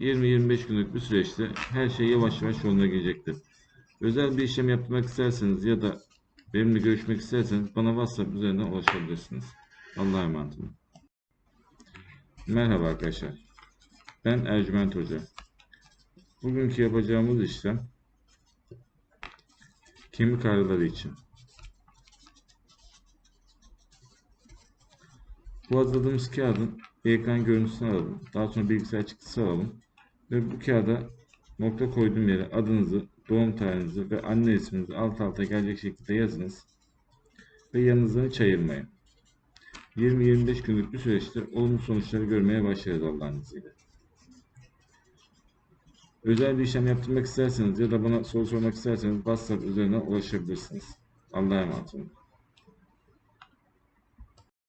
20-25 günlük bir süreçte her şey yavaş yavaş yoluna girecektir. Özel bir işlem yapmak isterseniz ya da benimle görüşmek isterseniz bana WhatsApp üzerinden ulaşabilirsiniz. Allah'a emanet olun. Merhaba arkadaşlar. Ben Ercüment Hoca. Bugünkü yapacağımız işlem kemik ağrıları için. Bu hazırladığımız kağıdın ekran görüntüsünü alalım. Daha sonra bilgisayar çıktısı alalım. Ve bu kağıda nokta koyduğum yere adınızı, doğum tarihinizi ve anne isminizi alt alta gelecek şekilde yazınız. Ve yanınızdan hiç ayırmayın. 20-25 günlük bir süreçte olumlu sonuçları görmeye başlarız Allah'ın izniyle. Özel bir işlem yaptırmak isterseniz ya da bana soru sormak isterseniz WhatsApp üzerinden ulaşabilirsiniz. Allah'a emanet olun.